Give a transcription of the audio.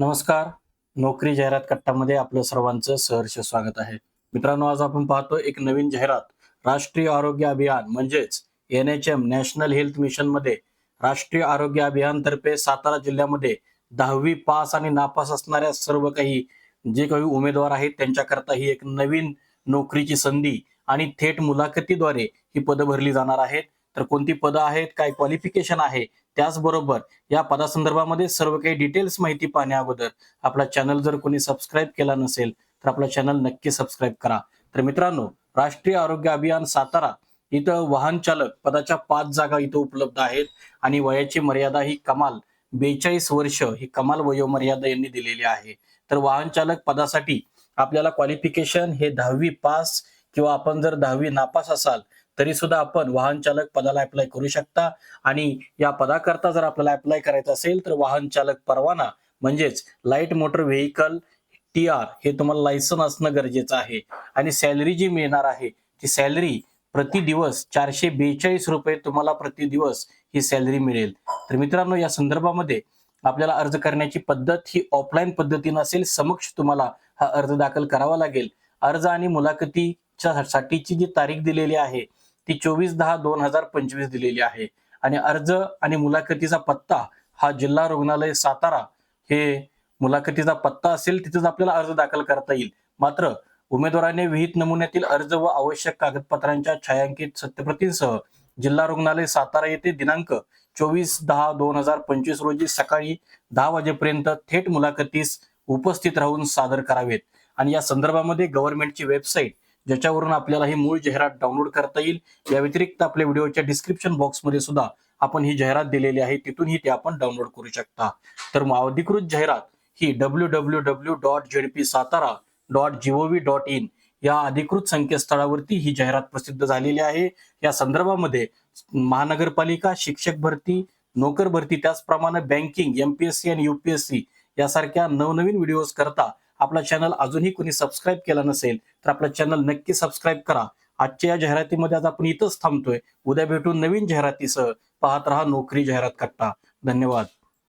नमस्कार. नोकरी जाहिरात कट्टामध्ये आपलं सर्वांचं सहर्ष स्वागत आहे. मित्रांनो आज आपण पाहतो एक नवीन जाहिरात राष्ट्रीय आरोग्य अभियान. म्हणजेच N H M national health मिशनमध्ये राष्ट्रीय आरोग्य अभियान तर्फे सातारा जिल्ह्यामध्ये दहावी पास आणि नापास असणाऱ्या सर्व काही जे काही उमेदवार आहेत त्यांच्याकरता ही एक नवीन नोकरीची संधी आणि थेट मुलाखतीद्वारे ही पदं भरली जाणार आहेत. तर कोणती पदं आहेत काय क्वालिफिकेशन आहे त्याचबरोबर या पदासंदर्भामध्ये सर्व काही डिटेल्स माहिती पाहण्या अगोदर आपला चॅनल जर कोणी सबस्क्राईब केला नसेल तर आपला चॅनल नक्की सबस्क्राईब करा. तर मित्रांनो राष्ट्रीय आरोग्य अभियान सातारा इथं वाहन चालक पदाच्या पाच जागा इथं उपलब्ध आहेत आणि वयाची मर्यादा ही कमाल बेचाळीस वर्ष ही कमाल वयोमर्यादा यांनी दिलेली आहे. तर वाहन चालक पदासाठी आपल्याला क्वालिफिकेशन हे दहावी पास किंवा आपण जर दहावी नापास असाल तरी सुद्धा आपण वाहन चालक पदाला अप्लाय करू शकता. आणि या पदाकरता जर आपल्याला अप्लाय करायचं असेल तर वाहन चालक परवाना म्हणजेच light motor vehicle T R हे तुम्हाला लायसन असणं गरजेचं आहे. आणि सॅलरी जी मिळणार आहे ती सॅलरी प्रति दिवस चारशे बेचाळीस रुपये तुम्हाला प्रति दिवस ही सॅलरी मिळेल. तर मित्रांनो या संदर्भामध्ये आपल्याला अर्ज करण्याची पद्धत ही ऑफलाईन पद्धतीनं असेल समक्ष तुम्हाला हा अर्ज दाखल करावा लागेल. अर्ज आणि मुलाखती मुलाखतीच्या साठीची जी तारीख दिलेली आहे ती चोवीस दहा दोन हजार पंचवीस दिलेली आहे. आणि अर्ज आणि मुलाखतीचा पत्ता हा जिल्हा रुग्णालय सातारा हे मुलाखतीचा पत्ता असेल तिथेच आपल्याला अर्ज दाखल करता येईल. मात्र उमेदवाराने विहित नमुन्यातील अर्ज व आवश्यक कागदपत्रांच्या छायांकित सत्यप्रतींसह जिल्हा रुग्णालय सातारा येथे दिनांक चोवीस दहा दोन हजार पंचवीस रोजी सकाळी दहा वाजेपर्यंत थेट मुलाखतीस उपस्थित राहून सादर करावेत. आणि या संदर्भामध्ये गव्हर्नमेंटची वेबसाईट ज्याच्यावरून आपल्याला ही मूळ जाहिरात डाउनलोड करता येईल. या व्यतिरिक्त आपल्या व्हिडिओच्या डिस्क्रिप्शन बॉक्समध्ये सुद्धा आपण ही जाहिरात दिलेली आहे. तिथूनही ते आपण डाउनलोड करू शकता. तर मग अधिकृत जाहिरात ही W W W dot ZP Satara dot G O V dot in या अधिकृत संकेतस्थळावरती ही जाहिरात प्रसिद्ध झालेली आहे. या संदर्भामध्ये महानगरपालिका शिक्षक भरती नोकर भरती त्याचप्रमाणे बँकिंग एमपीएससी आणि युपीएससी यासारख्या नवनवीन व्हिडिओज करता आपला चॅनल अजूनही कोणी सबस्क्राईब केला नसेल तर आपला चॅनल नक्की सबस्क्राईब करा. आजच्या या जाहिरातीमध्ये आज आपण इथंच थांबतोय. उद्या भेटून नवीन जाहिरातीसह. पाहत रहा नोकरी जाहिरात कट्टा. धन्यवाद.